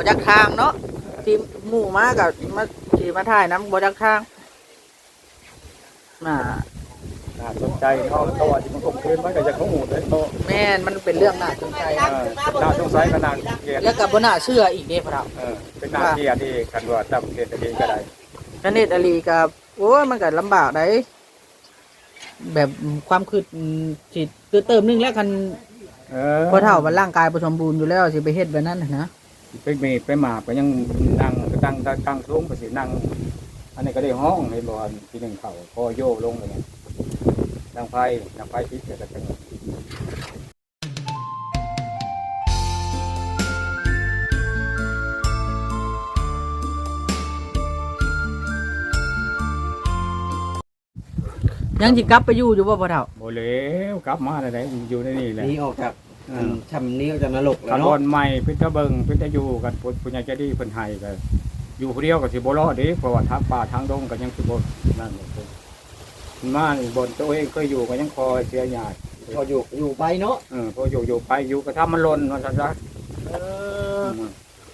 บ่จักทางเนาะที่หมู่มากับมาที่มาถ่ายน้ำบ่จักทางน่าน่าสนใจเนาะตัวที่มันกบเกินมันก็จะเขาหูเลยโตแม่นมันเป็นเรื่องน่าสนใจเออน่าสงสัยก็น่าเกลียดแล้วก็บ่น่าเชื่ออีกเด้พะเราเออเป็นหน้าที่ที่กันว่าจำเกลียดเองก็ได้นันเนตอลีกับโอ้ยมันก็ลำบากได้แบบความคืดจิตคือเติมนึงแล้วกันเออพอเท่ามันร่างกายบ่สมบูรณ์อยู่แล้วสิไปเฮ็ดแบบนั้นน่ะนะ ไปเมดไปหมาก็ยังนั่งตั้งตั้งตั้งสูงไปสินั่ง อันนี้ก็ได้ห้องในบอลที่หนึ่งเข่าพอโยกลงเลยดังไฟดังไฟพิษเกิดกันยังสิกลับไปอยู่อยู่บ่พอเท่าโบเลวกลับมาอะไรอยู่ในนี่แหละหนี่ออกจากอืม ทำหนี้ออกจากนรกแล้กัวนบเนาะอลใหม่พิจเบิงพิจอยู่กันปุญญาจะดีเพิ่นไห้กันอยู่ผู้เดียวกับสิโบรอดเด้เพราะว่าทางป่าทางดงก็ยังสิบนั่นเลยมานี่บนตัวเองเคยอยู่ก็ยังคอยเสียหยาดพออยู่อยู่ไปเนาะเออพออยู่อยู่ไปอยู่ก็ทำมันหล่นมันซะเออ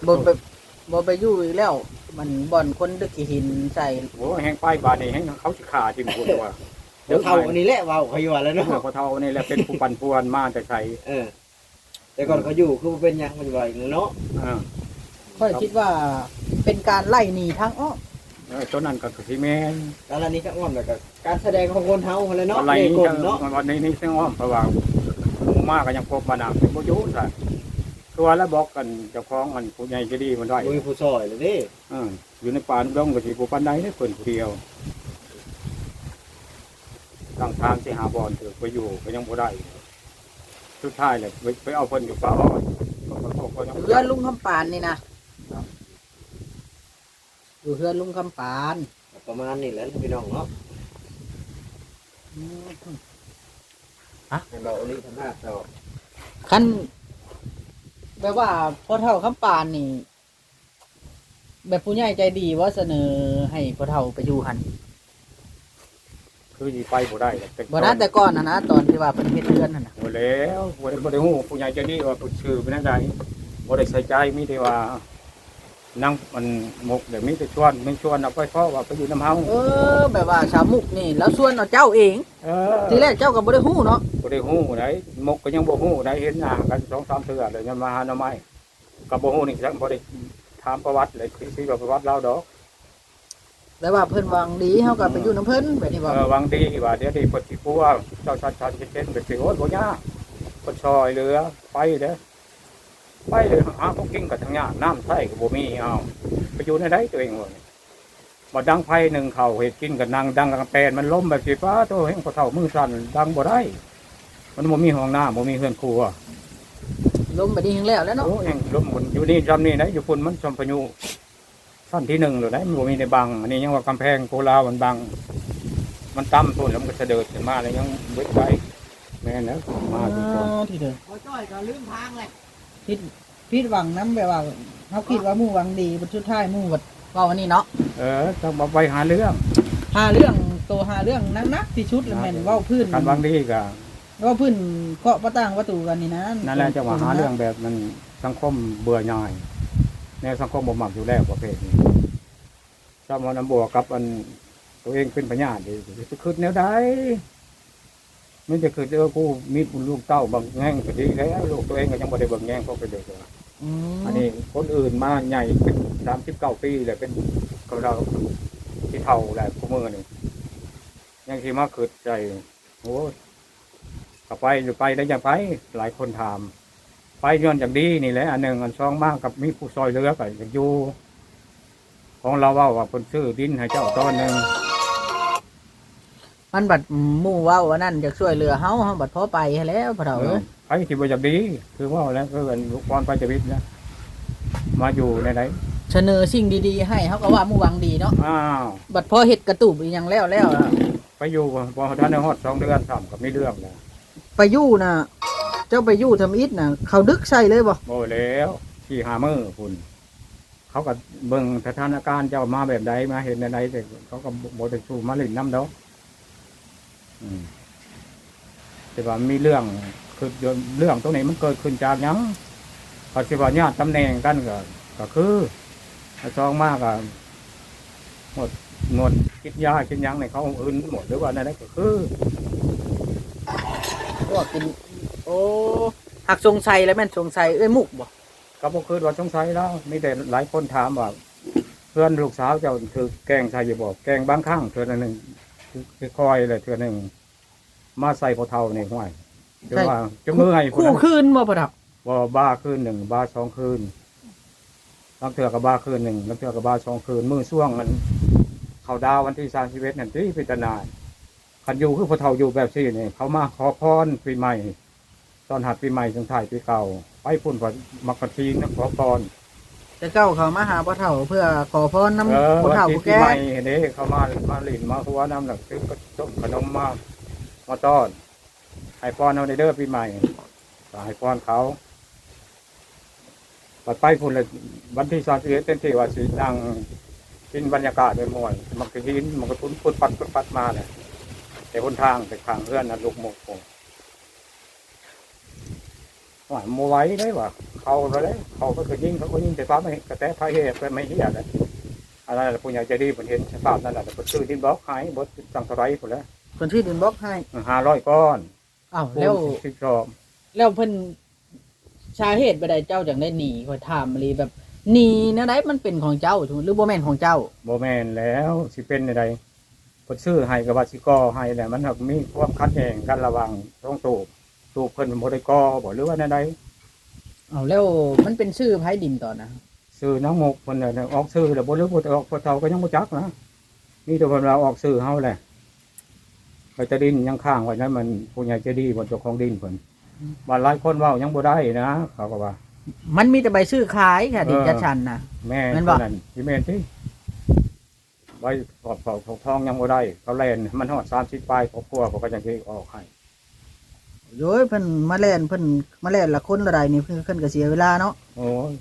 บ่ไปบ่ไปอยู่อีกแล้ว มันบ่อนคนดึกขี้หินใส่โอ้แห้งไปบาดนี่แห้งเขาสิขาทิ่มพูดว่าเดี๋ยวเท่าอันนี้แหละเว่าเขาอยู่ว่าแล้วเนาะเนาะเขาเท่านี่แหละเป็นผู้ปันป่วนมาแต่ใส่เออ แต่ก่อนเขาอยู่คือบ่เป็นหยังมันอยู่ว่าอีกแล้วเนาะอ่าค่อยคิดว่าเป็นการไล่หนีทางอ้อมเออตัวนั้นก็คือสิแม่นแล้วอันนี้ก็อ้อมแล้วก็การแสดงของคนเฮาหั่นแหละเนาะอะไรเล่นี่กลจังเนาะวันนี้นี่ซึ่งอ้อมเพราะว่าหมู่มากก็ยังพบมาดามเป็นบ่อยู่ซะตัวแล้วบอกกันเจ้าของมันผู้ใหญ่จะดีมันได้บ่มีผู้ซอยเลยเด้เอออยู่ในป่าดงก็สิบ่ปานใดเด้เพิ่นผู้เดียวทางทางสิหาบอนถือไปอยู่ก็ยังบ่ได้ สุดท้ายเลยไปไปเอาเพิ่นอยู่ป่าอ้อยก็ก็ก็ก็ยังบ่เฮือได้นลุงคำปานนี่นะอยู่เฮือนลุงคำปานประมาณนี้แหละพี่น้องเนาะให้เบาอันนี้ทำหน้าต่อคันแปลว่าพ่อเฒ่าคำปานนี่ แบบผู้ใหญ่ใจดีว่าเสนอให้พ่อเฒ่าไปอยู่หัน คือสิไปบ่ได้แต่บ่นะแต่ก่อนนะนะตอนที่ว่าเพิ่นเฮ็ดเรือนนั่นน่ะบ่แล้วบ่ได้บ่ได้ฮู้ผู้ใหญ่ใจดีว่าผู้ชื่อเป็นจังไดบ่ได้ใส่ใจมีแต่ว่านั่งมันหมกเดี๋ยวมีแต่ชวนไม่ชวนเอาไปเพราะว่าไปอยู่น้ำเฮาเออแบบว่าชาวมุกนี่ แล้วส่วนเอาเจ้าเองเออทีแรกเจ้าก็บ่ได้ฮู้เนาะบ่ได้ฮู้ไดหมกก็ยังบ่ฮู้ไดเห็นหน้ากันสองสามเทื่อเลยยังมาหาหน่อไม้ก็บ่ฮู้นี่จังบ่ได้ถามประวัติเลยคือสิว่าประวัติเราดอก แต่ว่าเพิ่นหวังดีเฮาก็ไปอยู่นํเพิ่นแบบนี้บ่เออหวังดีว่าเดี๋ยวนี้เพิ่นสิกลัวเจ้าชัดชัดเช่นๆเป็นสิโอ้ยบ่ยากเพิ่นช่วยเหลือไปเด้อไปเลยหาของกินกับทางยากน้ำใช้ก็บ่มีเอาไปอยู่ในใดตัวเองว่าบ่ดังไผหนึ่งเขาเฮ็ดกินกับนางดังกับแปลนมันล้มแบบสิฟ้าโตเฮงพอเฒ่ามือสั่นดังบ่ได้ มันบ่มีห้องน้ำบ่มีเฮือนครัวลมแบบนี้ถึงแล้วแล้วเนาะโอ้ยังล้มหมุนอยู่นี่จำนี่นะอยู่พุ่นมันชมพายุ สั้นที่หนึ่งเลยนะมันบ่มีในบังอันนี้ยังว่ากำแพงโกลาวมันบัง มันต่ำพุ่นแล้วมันก็เสด็จขึ้นมาแล้วยังเวทไว้แม่นแล้วมาทุกคนอ๋อที่เด้อพอจ้อยก็ลืมทางเลยผิดผิดหวังนํแบบว่าเฮาคิดว่าหมู่หวังดีบัดสุดท้ายหมู่บัดเว้าอันนี้เนาะเออต้องมาไปหาเรื่องหาเรื่องตัวหาเรื่องนักๆที่ชุดแล้วแม่นเว้าพื้นการบางดีก็เว้าพื้นเคาะประตางประตูกันนี่นะนั่นแหละจะมาหาเรื่องแบบมันสังคมเบื่อหน่าย แนวสังคมบ่มักอยู่แล้วประเภทนี้ถ้ามันบวกกับอันตัวเองเป็นพญาติจะคิดแนวใดมันจะคิดเออกูมีลูกเต้าบางแง่งก็ดีแล้วลูกตัวเองก็ยังบ่ได้เบิ่งแง่งเพราะเป็นเด็กเลยอืมอันนี้คนอื่นมาใหญ่เป็นสามสิบเก้าปีเลยเป็นกับเราที่เท่าแหละคู่มือนี่ยังที่มาขืดใจโอ้ยกลับไปหรือไปได้ยังไปหลายคนถาม ไปย้อนอย่างดีนี่แหละอันหนึ่งอันสองมากกับมีผู้ซอยเรือกับอย่างอยู่ ของเราว่าว่าคนซื้อดินให้เจ้าตอนหนึ่งมันบัดหมู่เว้าว่านั่นอยากช่วยเหลือเฮาเฮาบัดพอไปหั้นแหล้วพ่อเฒ่าเอ้ยไปที่บ่อย่างดี คือว่าแล้วก็เป็นลูกบอลไปจะวิทย์นะมาอยู่ในไหนเสนอสิ่งดีๆ ให้เฮาก็ว่าหมู่หวังดีเนาะอ้าวบัดพอเฮ็ดกระตูบอีหยังแล้วแล้วอะไปอยู่พอท่านในฮอดสองเดือนสามกับมีเรื่องแล้วไปอยู่น่ะ เจ้าไปอยู่ทำอิฐน่ะ เขาดึกใส่เลยบ่โอ้แล้วที่หามือคุณเขาก็เบิ่งสถานการณ์เจ้ามาแบบใดมาเห็นในใดแต่เขาก็บได้สู้มาเล่นน้ำดอกอืมแต่ว่ามีเรื่องคือเรื่องตรงนี้มันเกิดขึ้นจากหยังเขาสิว่าญาติตำแหน่งกันก็ก็คือถ้าซองมากอะหมดหมดคิดยาคิดหยังในเขาอื่นหมดหรือว่านั่นก็คือ พวกกิน โอ้หักทรงไซแล้วแม่นทรงไซเอ้ยมุกบ่ก็บ่คือว่าสงสัยแล้วมีแต่หลายคนถามว่าเพื่อนลูกสาวเจ้าถือแกงใส่อยู่บอกแกงบางครั้งเทื่อหนึ่งคือคอยเลยเทื่อหนึ่งมาใส่พอเท่านี่ห้วยจนว่าจะเมื่อยพุ่นคู่นะคืนบ่พ่อเฒ่าว่าบ้าคืนหนึ่งบ้าสองคืนลังเถื่อกับบ้าคืนหนึ่งลังเถื่อกับบ้าสองคืนมือช่วงมัน เขาดาววันที่สามสิบเอ็ดนั่นที่พิจารณาคันอยู่คือพอเท่าอยู่แบบซี่นี่เขามาขอพรปีใหม่ ตอนหัดปีใหม่ถึงถ่ายปีเก่า ไปพุ่นพอมักกะทีนะขอพรแต่เก้าเขามาหาพ่อเฒ่าเพื่อขอพรน้ำเออพ่อวันเฒ่าที่ผู้ปีแก่ใหม่เด้เขามามาหลินมาหัวน้ำหลักซื้อก็ต้มขนมมามาต้อนให้พรเอาในเด้อปีใหม่ก็ให้พรเขาปัดไปพุ่นเลยวันที่สามสิบเอ็ดเต็มที่ว่าสีนั่งกินบรรยากาศด้วยมวยมันก็หินมันก็ตุ้นพุดปัดพุดปัดมาเลยแต่คนทางแต่ทางเพื่อนนะลูกโมกโม ว่าโมไหว้ได้ว่าเขาแล้วได้เขาก็คือยิงเขาก็ยิงแต่ฟ้าไม่กระแตพายเหตุไม่เหี้ยเลยอะไรล่ะผู้ใหญ่ใจะดีผมเห็นสภาพนั่นแหละแต่ผมซื้อดินบล็อกหายบดตั้งเท่าไรผมแล้วเพิ่นชื่อดินบล็อกให้ห้าร้อยก้อนอ้าวปูแล้วนสิบรอบแล้วเพิ่นสาเหตุบ่ได้เจ้าจังได้หนีข่อยถามเลยแบบหนีแนวใดมันเป็นของเจ้าถูกหรือบ่แม่นของเจ้าโบแมนแล้วสิเป็นใดผมซื้อให้กับวาสิกอให้แหละมันหักมีความคัดแย้งกันระหวังต้องตูบ ตูบเพิ่นโมได้กอบอกหรือว่าใดเอาแล้วมันเป็นชื่อไผดินตอนนะซื้อน้องมกเพิ่นน่ะออกซื้อแล้วบ่หรือบ่ออกพอเท่าก็ยังบ่จักนะนี่แต่เพิ่นเราออกซื้อเฮาแหละไปจะดินยังข้างไว้นั้นมันผู้ใหญ่ใจะดีบนเจ้าของดินเพิ่นว่าหลายคนเว้ายังบ่ได้นะเขาก็ว่า มันมีแต่ใบชื่อขายค่ะดินเออจัดชันนะแม่แม่นนบ่นั่นที่แม่นที่ไว้ขอบขอบขอบทองยังบ่ได้เขาแลนมันหอดสามสิบปลายครอบครัวเขาก็ยังที่ออกให้ โย้ยเพิ่นมาแล่นเพิ่นมาแล่นละคนละใดนี่เพิ่นเพิ่นก็เสียเวลาเนาะโอ้ย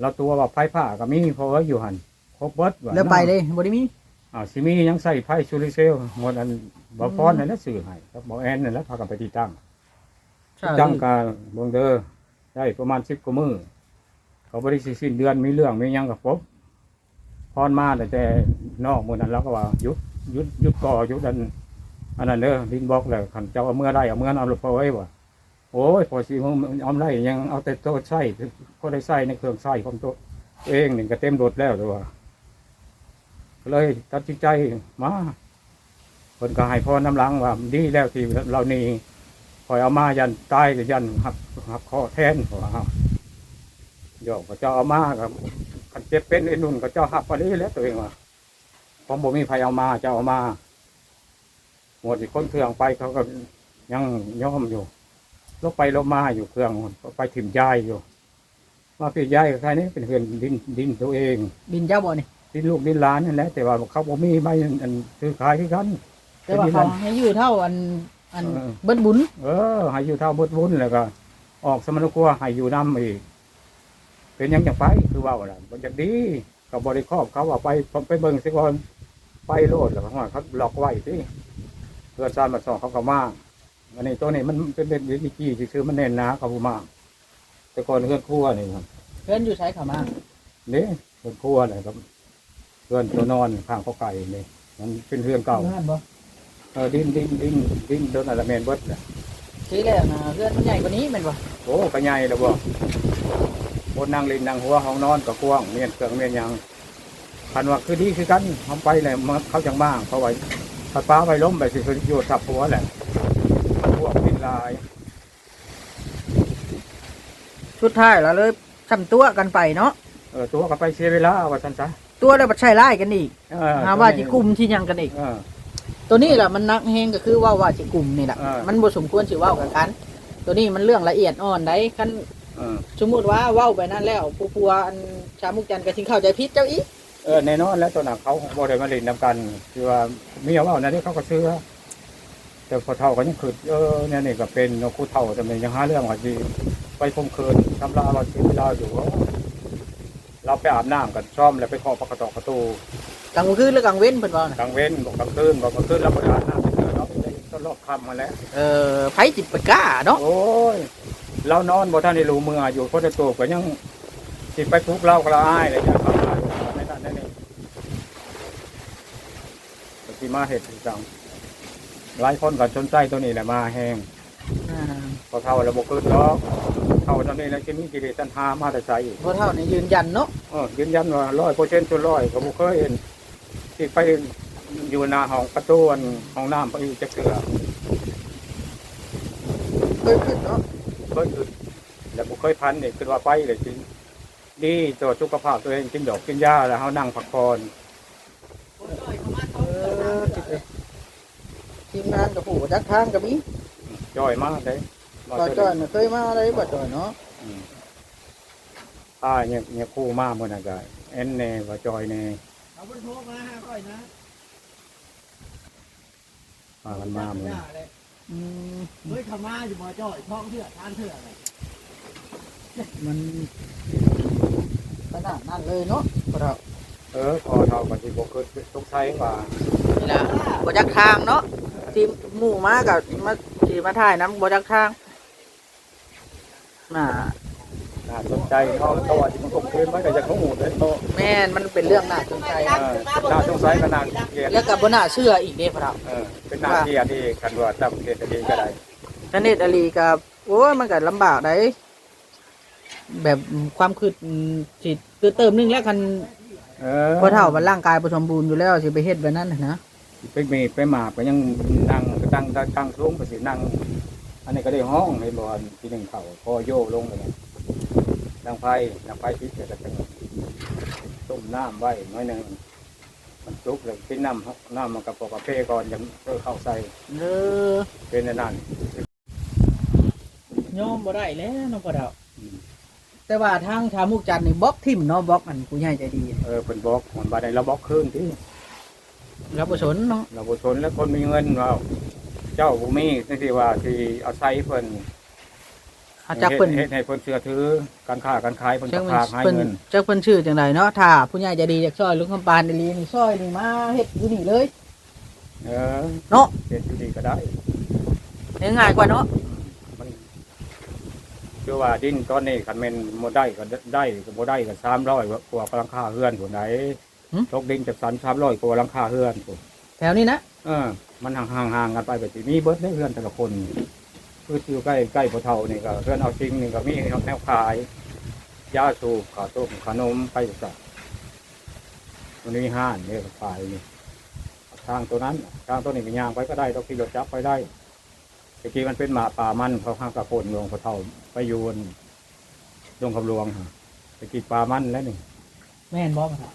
เราตัวว่าไผ่ผ้าก็มีเพราะว่าอยู่หันครบเบิดาแล้วไปเลยบ่ได้มีอ่าวสิมียังใส่ไผ่ซูริเซลหมดอันบ่พรนั่นแหละสื่อให้ครับบ่แอนนั่นแหละพากันไปติดตั้งติดตั้งกาเบิ่งเด้อได้ประมาณ10กว่ามื้อเขาบ่ได้สิสิ้นเดือนมีเรื่องมีหยังกับครบพรมาแต่แต่นอกมื้อนั้นเราก็ว่าหยุดหยุดหยุดก่อหยุดอัน อันนั้นเด้อดินบอกแล้วขันเจ้าเอาเมื่อได้เอาเมื่อเอาลงไปไว้บ่โอ้ยพอสิมึงเอาได้ยังเอาแต่โต๊ะใส่ก็ได้ใส่ในเครื่องใส่ของตัวเองหนี่งก็เต็มรถแล้วตัวก็เลยตัดสินใจมาคนก็ให้พรน้ำหลังว่าดีแล้วที่เรานี่คอยเอามายันตายกับยันหักหักคอแทนเพราะว่าโยกก็เจ้าเอามากับคันเจ็บเป็นไอ้นุ่นก็เจ้าหักไปนี้แล้วตัวเองว่าผมบ่มีใครเอามาเจ้าเอามา หมดอีกคนเครื่องไปเขาก็ยังย่อมอยู่ลบไปลบมาอยู่เครื่องก็ไปถิ่มย้ายอยู่มาพี่ย้ายกับใครนี่เป็นเพื่อนดินดินตัวเอง ดินเจ้าบ่นี่ดินลูกดินหลานนั่นแหละแต่ว่าเขาบ่มีใบอันซื้อขายที่กันแต่ว่าเขาให้อยู่เท่าอันอันเออเบิดบุญเออให้อยู่เท่าบดวุ้นแล้วก็ ออกสมณครัวให้อยู่น้ำอีกเป็นหยังจะไปคือว่าอะไรมันจะดีกับบริครอบเขาว่าไปไปเบิ่งสิก่อนไปโลดแล้วเขาว่าเขาหลอกไว้สิ เพื่อนซานมาสองเขาก็มาอันนี้ตัวนี้มันเป็นเป็นวิธีที่คือมันแน่นหนาเขาบ่มาแต่ก่อนเพื่อนครัวนี่ครับเพิ่นอยู่ใช้เขามานี่เพื่อนครัวนี่ครับ เพื่อนตัวนอนข้างเขาไก่นี่มันเป็นเพื่อนเก่าบ้านบ่เออดินดินดินดินโดนอะไรแมนเบิดน่ะทีแรกนะเพื่อนมันใหญ่กว่านี้แม่นบ่โอ้กระใหญ่แล้วบ่บนนางลินนางหัวห้องนอนก็กว้างเมียนเครื่องเมียนหยังคันว่าคือดีคือกันทำไปเลยมันเขาจังบ้างเขาไว้ ถ้าป้าไปล้มไปสิคือโยดทับหัวแหละพวกกินลาย สุดท้ายแล้วเลยทำตัวกันไปเนาะเออตัวก็ไปเสียเวลาว่าซั่นซะตัวแล้วบัดใช้ร้ายกันอีกเออหาว่าสิกลุ่มที่หยังกันอีก เออ ตัวนี้แหละมันนักแฮงก็คือว่าว่าสิกลุ่มนี่แหละเออ มันบ่สมควรสิเว้ากันกัน ตัวนี้มันเรื่องละเอียดอ่อนได้คันเออสมมุติว่าเว้าไปนั่นแล้วผู้ปัวอันชาวมุกจันทร์ก็สิเข้าใจผิดเจ้าอีก เออแน่นอนแล้วตัวหนักเขาบ่ได้มาเล่นนำกันคือว่าเมียว่านั่นนี่เขาก็ซื้อแต่พอเท่ากันยังคือเออเนี่ยนี่ก็เป็นนกคู่เท่าแต่มันยังหาเรื่องว่าสิไปคมคืนทำลายเราเสียเวลาอยู่ว่าเราไปอาบน้ำกันซ่อมแล้วไปเคาะประตูประตูกลางคืนหรือกลางเว้นเพิ่นว่าน่ะกลางเว้นบอกกลางคืนบอกกลางคืนเราไปอาบน้ำเจอเราไปได้ต้นรอบคำมาแล้วเออไผจิตไปกล้าเนาะโอ้ยเรานอนบ่ท่านได้รู้มืออยู่คนละตัวก็ยังสิไปทุกข์เล่าก็ละอ้ายเลยจะเข้ามาในด้านนั้นนี่ปฏิ มาเห็ดจังหลายคนก็สนใจตัวนี้แหละมาแห้งอ่าพอเท่าระบบขึ้นเนาะเท่าตอนนี้แล้วจะมีกิเลสตัณหามาแต่ใส่พ่อเฒ่านี่ยืนยันเนาะเออยืนยันว่าร้อยเปอร์เซ็นต์ส่วนร้อยก็บ่เคยเห็นที่ไปอยู่หน้าห้องประตูอันห้องน้ำไปอยู่จะเกลือเคยขึ้นเนาะเคยคือแล้วบ่เคยพันนี่คือว่าไปเลยจริงดีต่อสุขภาพตัวเองกินดอกกินยาแล้วเฮานั่งพักผ่อน เออจิตเลย ทีมงานกับผู้จักทางกับมีย่อยมากเลยบ่จ้อยน่ะเคยมาได้บ่จ้อยเนาะอืมอ่าเนี่ยเนี่ยคู่มากมื้อนั้นก็เอ็นแน่ว่าจอยแน่เอาเพิ่นโทรมาหาค่อยนะมากันมามื้อนี้อืมเฮ้ยเขามาอยู่บ่จ้อยท้องเถื่อทานเถื่ออะไรมันขนาดนั้นเลยเนาะพ่อเฒ่าเออพอเท่ากับที่บ่เคยสงสัยว่านี่ล่ะบ่จักทางเนาะ ทีมหมู่มากับมาสิมาถ่ายนํบ่จักทางน่าน่าสนใจเขาเขาว่าที่มันคงคืนไว้ก็จะเขาหูเลยโตแม่นมันเป็นเรื่องน่าสนใจเออน่าสงสัยก็น่าเกลียดแล้วก็บ่น่าเชื่ออีกเด้พ่อเฒ่าเออเป็นหน้าที่อันที่คันว่าตั้งเกตดีก็ได้นันเนตอลีกับโอ้ยมันก็ลำบากได้แบบความคืดสิคือเติมนึงแล้วคันเออ พอเท่ามันร่างกายประสมบูรณ์อยู่แล้วสิไปเฮ็ดแบบนั้นน่ะนะ ไปมีไปหมากก็ยังนั่งตั้งตั้งตั้งสูงไปสินั่ง อันนี้ก็ได้ห้องในบ่อนที่หนึ่งเขาพอโยกลงไปเลยดังไฟดังไฟพิษจะจะเป็นต้มน้ำไว้น้อยหนึ่งมันลุกเลยกินน้ำน้ำมันกับปกกาแฟก่อนยังเออเข้าใส่เออเป็นอันนั่นโยมบ่ได้แล้วเน้องพ่อเฒ่าแต่ว่าทางชาวมุกจันทร์นี่บล็อกทิ่มเนาะบล็อกอันผู้ใหญ่ใจดี เออเป็นบล็อกมันบาดในเราบล็อกคืนที่ รับบ่สนเนาะเราบุชนและคนมีเงินว่าเจ้าบุมีนี่ที่ว่าที่เอาใช้เพิ่นอาจักเพิ่นเฮ็ดให้เพิ่นเชื่อถือการค้าการขายเพิ่นจัก็กฝากให้เพิ่นเงินจักเพิ่นชื่อจังไดเนาะถ้าผู้ใหญ่ใจดีอยากช่วยลุงคำปานอีหลีนี่ช่วยนี่มาเฮ็ดอยู่นี่เลย เออเนาะเฮ็ดอยู่ดีก็ได้ ง่ายกว่าเนาะมันคือว่าดินตอนนี้คันแม่นบ่ได้ก็ได้ก็บ่ได้ก็300กว่าหลังคาเฮือนผู้ใด ตกดินจากสัน300กว่าหลังคาเฮือนผู้แถวนี้นะเออ มันห่างๆกันไปแบบนี้มีเบิดได้เฮือนแต่ละคนคืออยู่ใกล้ใกล้พ่อเฒ่านี่ก็เฮือนเอาจริงนี่ก็มีแนวขายยาสูบข้าวต้มขนมไปสักมันมีห้านเนี่ยขายนี่ทางตัวนั้นทางตัวนี้ก็ย่างไปก็ได้ต้องขี่รถจับไปได้ตะกี้มันเป็นหมาป่ามันเขาข้างกระโปนหลวงพ่อเฒ่าไปอยูนดงคำหลวงฮะตะกี้ป่ามันแล้วนี่ แม่นบ่พ่อเฒ่า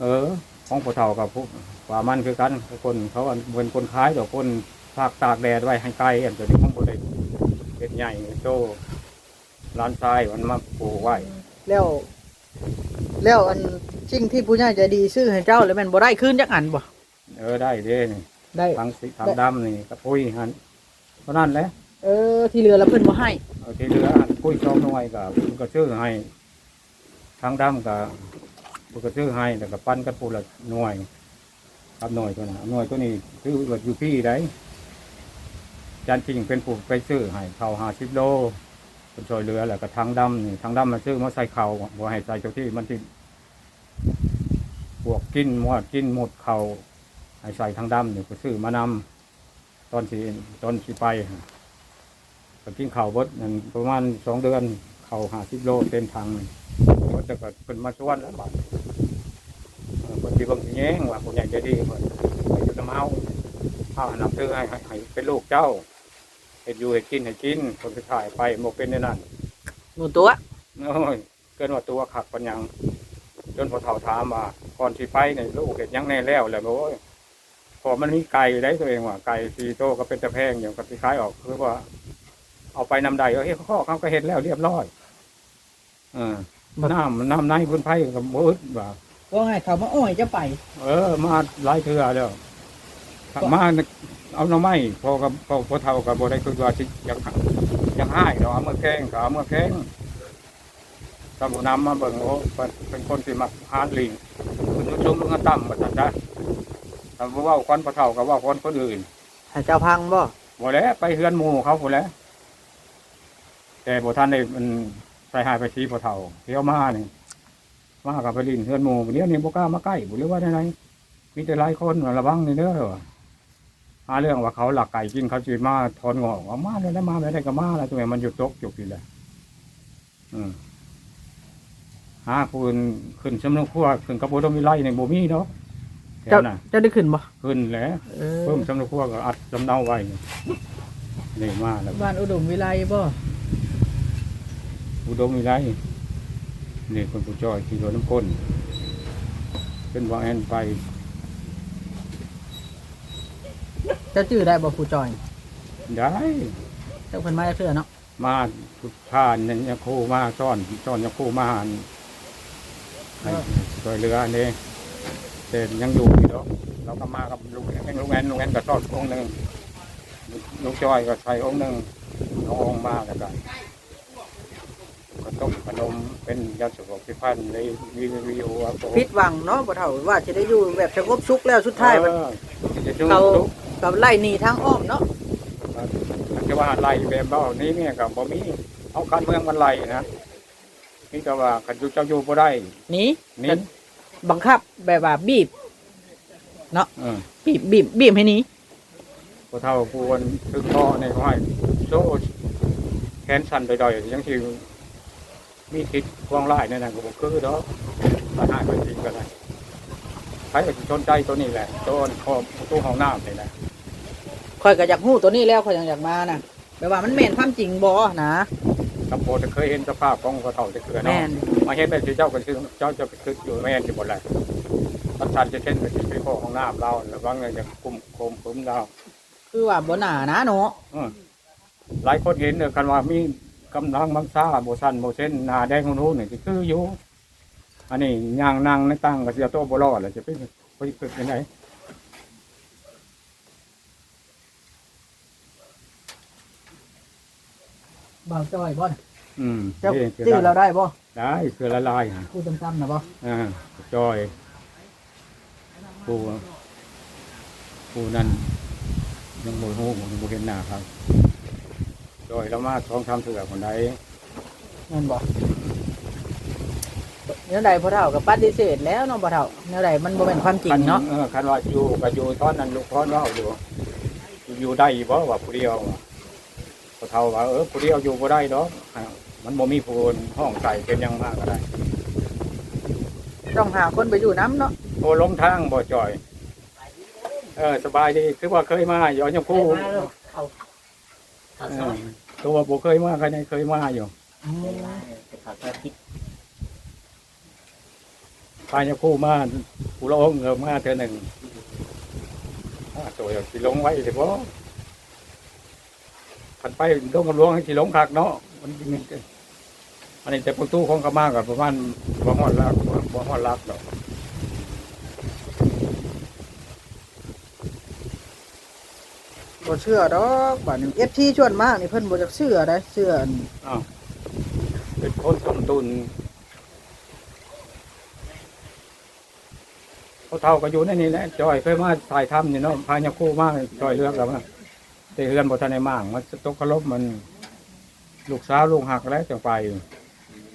เออ ของพ่อเฒ่ากับพวกป่ามันคือกันคนเขาอันเป็นคนขายต่อคนภาคตากแดดไว้ให้ไกลอันตัวนี้ของบ่ได้เป็นใหญ่โตร้านทรายมันมาปลูกไว้แล้ว แล้วอันสิ่งที่ผู้ใหญ่ใจดีซื้อให้เจ้าแล้วแม่นบ่ได้คืนจักอันบ่เออได้เด้นี่ได้ทั้งสีทั้งดำนี่กับปุ้ยหันเพราะนั่นแหละเออ ที่เรือแล้วเพิ่นบ่ให้ เอาที่เหลือหันปุ้ยสองหน่วยกับก็ชื่อให้ทั้งดำกับ ปุ้ยก็ชื่อให้แต่กับปั้นกับปูละหน่วยครับหน่วยตัวนั้นหน่วยตัวนี้ซื้อแบบอยู่พี่ได้จานจริงเป็นผู้ไปซื้อให้เขาหาสิบโลเป็นช่วยเหลือแหละกับทางดำนี่ทางดำมันซื้อมาใส่เขาบ่ให้ใส่เจ้าที่มันที่พวกกินหมดกินหมดเขาให้ใส่ทางดำนี่ก็ซื้อมานำตอนที่ตอนที่ไปก็กินเข้าบดนั่นประมาณสองเดือนเข่าหาสิบโลเต็มทาง นี่ก็จะก็เป็นมาชวนแล้วบัดเออคนที่บางทีแย้งว่าผมอยากจะดีเพิ่นไปอยู่น้ำเมาเอานำซื้อให้ให้ให้เป็นลูกเจ้าเห็ดอยู่เห็ดกินเห็ดกินคนไปถ่ายไปโมเป็นในนั้นหนูตัวโอ้ยเกินว่าตัวขักปัญญังจนพอเฒ่าถามว่าก่อนที่ไปเนี่ยลูกเห็ดหยังแน่แล้วแหละโอ้ยพอมันมีไก่ได้ตัวเองว่าไก่สีโตก็เป็นตะแพงอย่างกับที่คล้ายออกคือว่า เอาไปนำใดเออเฮ้ยข้อเขาก็เห็นแล้วเรียบร้อยเออ น้ำน้ำในพื้นไผ่กับเบิดว่าว่าไงเขามาอ้อยจะไป เออ มาหลายเทื่อแล้วถ้ามาเอาหน่อไม้พอกับพอพอเท่ากับโบได้คือว่าสิอยังอยังให้เราเอามื่อแข้งก็เอามื่อแข้งตำรวจนำมาเบิ่งโอ้เป็นเป็นคนที่มักหาลิงคุณชุ่มชุ่มมันต่ำมาตัดได้ถ้าบ่เว่าคนพอเท่ากับว่าคนคนอื่น ให้เจ้าพังบ่บ่แล้วไปเฮือนหมู่เขาพุ่นแหล้วแต่บ่ทันได้มัน ใส่หายไปชี้พอเท่าเที่ยวมานี่มากับไปลินเฮือนหมู่เดี๋ยวนี้บ่กล้ามาใกล้บ่หรือว่าไดๆมีแต่หลายคนว่าระวังนี่เด้อว่ะหาเรื่องว่าเขาหลักไก่กินเขาจีมาทอนงอกว่ามาเลยนะมาไม่ได้ก็มาแล้วตัวเองมันหยุดตกจุกอยู่แหละอืมหาคืนขึ้นสำนึกขั้วขึ้นกระโปรงมีไล่ในบ่มีเนาะแถเจ้าวน่ะเจ้าได้ขึ้นบ่ขึ้นแหล้วเออเพิ่มสำนึกขั้วก็อัดสำเนาไว้นี่มาแล้วบ้านอุดมวิไลบ่ อุดมมีไรนี่คนผู้จอยขี่รถน้ำก้นเป็นวางแอนไปเจ้าชื่อได้บ่ผู้จอย ได้ เจ้าเพิ่นมาจากเทื่อเนาะมาพุทธานเนี่ยยาคูมาซ่อนซ่อนยาคูมาหันให้ซอยเรือเนี่ยแต่ยังอยู่อยู่เนาะเราก็มากับลุงแอนลุงแอนลุงแอนก็ซ่อนองค์หนึ่งลุงจอยก็ใส่องค์หนึ่งน้ององค์มาแล้วก็ ก็ต้มขนมเป็นยาสุขภิพันธ์ในวีวีโออาโปผิดหวังเนาะบ่เฒ่าว่าสิได้อยู่แบบสงบสุขแล้วสุดท้ายมันเออจะชูเขาทุกกับไล่หนีทางอ้อมเนาะจะว่าไล่แบบเบ้านี้เนี่ยกับบ่มีเอาการเมืองมันไล่นะนี่ก็ว่าขันอยู่เจ้าอยู่บ่ได้หนีนี่บังคับแบบว่าบีบ เออบีบบีบบีบให้หนีพอเท่าผู้คนถึงพ่อในเขาให้โซ่แขนสั่นดอยๆยังที่ มีทิศกว้างไล่นั่นน่ะก็บ่คือดอกปัญหาก็จริงก็ได้ใครก็สิชนใจตัวนี้แหละตัวขอบประตูห้องน้ำนี่แหละคอยก็อยากฮู้ตัวนี้แล้วคอยยังอยากมาน่ะแบบว่ามันแม่นความจริงบ่นะกับโบจะเคยเห็นสภาพของพอเท่าจะเกิดแม่เนาะนมาเห็นแบบที่เจ้าก็คือเจ้าจะไปคืออยู่แม่นที่หมดแหละตัดชันจะเช่นไปที่ไปพ่อของน้ำเราแล้วบางอย่างจะกุมโคมคุ้มเราคือว่าบ่หนานะเนาะเออหลายคนเห็นเนอะกันว่ามี กำลังบังซาโบสันโบเส้นหนาแดงของนู้นนี่คืออยู่ อันนี้ยางนางในตั้งก็เสียโตวบรอดเลยจะไปไปไปไปไหนบ่าวจ้อยบ่นอืมเจ้าชื่อเราได้บ่ได้คือละลายฮะพูดซ้ำๆนะบ่อ่าจอยผู้ผู้นั่นยังโมโหยังโมเห็นหน้าครับ จอยแล้วมาท้องทำเถื่อคนใดแม่นบ่แนวใดพ่อเฒ่าก็ปฏิเสธแล้วเนาะพ่อเฒ่าแนวใดมันบ่แม่นความจริงเนาะคัออคันว่าอยู่ก็อยู่ตอนนั้นลูกพ่อเล่าอยู่ อยู่ได้บ่ว่าผู้เดียวพอเท่าว่าเออผู้เดียวอยู่บ่ได้ดอกอ่ามันบ่มีผู้อื่นห้องใส่เป็นหยังมากก็ได้ ต้องหาคนไปอยู่น้ำเนาะโอ้ลงทางบ่จ่อย เออสบายดีคือว่าเคยมาอยู่ยังคู่ เออตัวบ่เคยมาใครเคยมาอยู่พายคู่มาผู้ละองค์เออมาเทื่อหนึ่งอ่าตัวสิลงไว้สิบ่ขันไปลงกับหลวงให้สิลงคักเนาะมันมันอันนี้แต่ประตูของกระมากับประมาณบ่ฮอดลักบ่ฮอดลักดอก บ่เชื่อดอกบัดนี้ FT ชวนมากนี่เพิ่นบ่จักเชื่อได้เชื่ออันอ้าวเป็นคนต้มตุนเขาเท่ากันอยู่ในนี่แหละจอยเคยมาถ่ายทำนี่เนาะพายาคู่มากจอยเลือกแล้วมาแต่เฮือนบทันในมั่งมันตกขลบมัน ลูกสาวลูกหักแล้วจังไป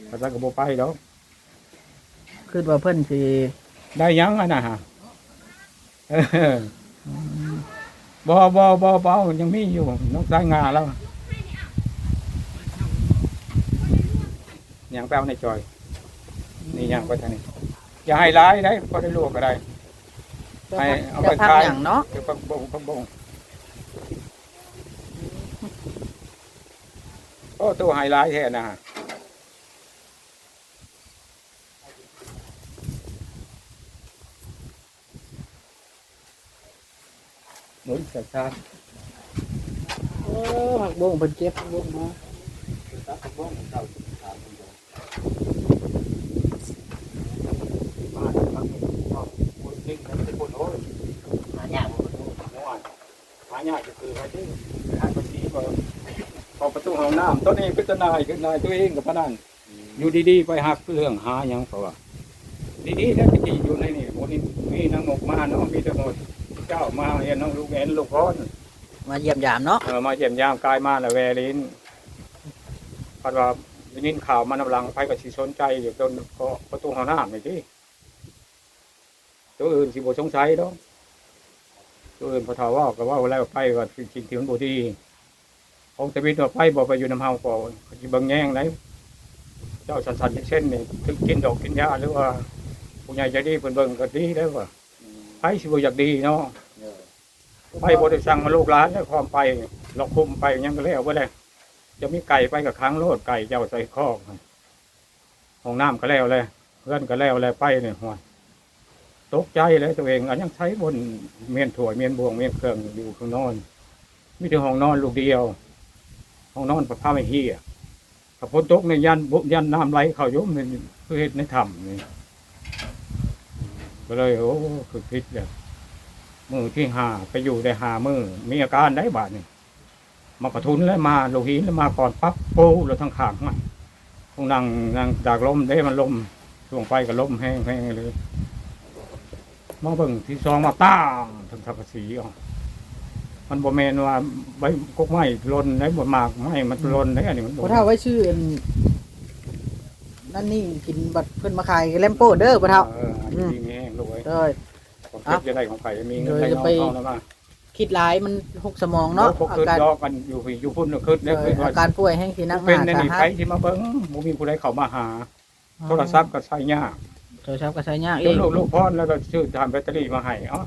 พระเจ้าก็บไปแล้วคือว่าเพิ่นสิได้หยังอะนะฮะเออ บ่บ่บ่บ่ยังมีอยู่น้องสายงาแล้วยังแปลวในจอย นี่ยังไปทางนี้อย่าให้ร้ายได้พอได้ลวกก็ได้ให้เอาไปจะพักขายหยังเนาะเดี๋ยวปักบงปักบงโอ้ตัวไฮไลท์แท้นะ หนุนสัตว์ชาติโอ้ผักบงเพิ่นเจ็บผักบงมาปักบงเจ้าชาติมาปักบงเอาคนทิ้งกันเป็นคนโอ้ยหายากหายากก็คือว่าที่ทางประตูก็พอประตูห้องน้ำต้นเองพิจารณาขึ้นนายตัวเองกับพนันอยู่ดีๆไปหักเรื่องหาหยังเพราะว่าดีๆแล้วไปจีอยู่ในนี่หมดนี่มีนางนกมาเนาะมีทั้งหมด เจ้ามาเห็นน้องลูกเอ็นลูกร้อนมาเยี่ยมยามเนาะเออมาเยี่ยมยามกายมาแล้วแวลินพัดว่าได้ยินข่าวมันกำลังไปกับสิสนใจอยู่จนก็ประตูห้องน้ำนี่ที่ตัวอื่นสิบ่สงสัยดอกตัวอื่นพอถาว่าก็ว่าแล้วไปก็สิ่งที่มันบ่ดีของตะวินว่าไปบ่ไปอยู่น้ำเฮาก็สิเบิ่งแย่งไหนเจ้าสันสันๆเช่นนี่ถึงกินดอกกินยาหรือว่าผู้ใหญ่ใจดีเพิ่นเบิ่งก็ดีแล้วว่า ไผสิบ่อยากดีเนาะไปบริสั่งมาลูกร้านแล้วความไปหลอกคุมไปยังก็แล้วไ่เลยจะมีไก่ไปกับค้างโลดไก่เจ้าใส่คอกห้องน้ำก็แล้วเลยเพื่อนก็แล้วเลยไปเนี่ยหัวตกใจเลยตัวเองอันยังใช้บนเมียนถั่วยเมียนบวงเมียนเครื่องอยู่ข้างนอนมีแต่ห้องนอนลูกเดียว ห้องนอนประพาไม่เฮียขับพ้นตกในยยันบุยันน้ำไหลเข้าอยุ่มในเพื่อเฮ็ดในถ้ำนี่ ก็เลยโอ้คือคิดเลยมือที่หาไปอยู่ได้หามือมีอาการได้บาดนี่มากระทุนแล้วมาโลหินแล้วมาก่อนปั๊บโป้แล้วทั้งขางมันคงนั่งนั่งจากลมได้มันลมช่วงไฟก็ลมแห้งแห้งเลยมาเบิ่งที่ซองมาตั้งทั้งทักสีออกมันบ่แมนว่าใบกกไม้ลนได้บ่มากไม้มันลนได้อันนี้มันพ่อเฒ่าไว้ชื่ออันนั่นนี่กินบัตรเพิ่นมาขายแลมโป้เด้อพ่อเฒ่าเอออันนี้มี แห้งด้วยเด้อผมเก็บจะได้ของไผ่มีเงินเดี๋ยวได้จะน้องไปเข้าแล้วมาคิดหลายมันหกสมองเนาะพวกอาคืนการยอกกันอยู่พี่อยู่พุ่นคืนเอแล้วอคืนว่าอาการป่วยแห้งสินักเป็นหาในสานี่หัไปสที่มาเบิ้งบ่มีผู้ใดเข้ามาหา โทรศัพท์ก็ใช้ยาก โทรศัพท์ก็ใช้ยากจเอนงลูกลูกพ่อแล้วก็ซื้อทำแบตเตอรี่มาให้เอ๋อ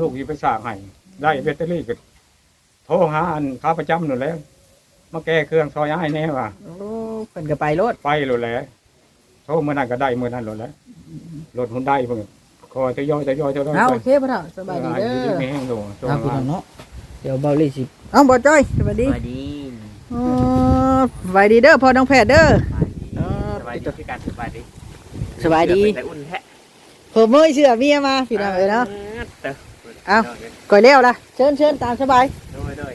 ลูกที่ไปสร้างให้ได้แบตเตอรี่ก็โทรหาอันค้าประจำนู่นแหล้วมาแก้เครื่องซอยให้แน่ว่ะโอ้เพิ่นก็ไปรถไปโลดแหล้วโทรเมื่อนั้นก็ได้เมื่อนั้นโลดแล้ว รถหุ่นได้เพิ่นคอยทยอยทยอยทยอยเอาไปโอเคพ่อเฒ่าสบายดีเด้อไม่แห้งโดช่วงเอาพี่มาน้องเนาะเดี๋ยวเบาลี่สิเอ้าบ่จ้อยสบายดีสวัสดีอ๋อสบายดีเด้อพ่อน้องแพทย์เด้อเออสบายดีคือการสบายดีสบายดีแต่อุ่นแท้เพิ่มมือเชื่อเมียมาพี่น้องเอ้ยเนาะเตอเอาก่อยเลี้ยวละเชิญเชิญตามสบายโดยโดย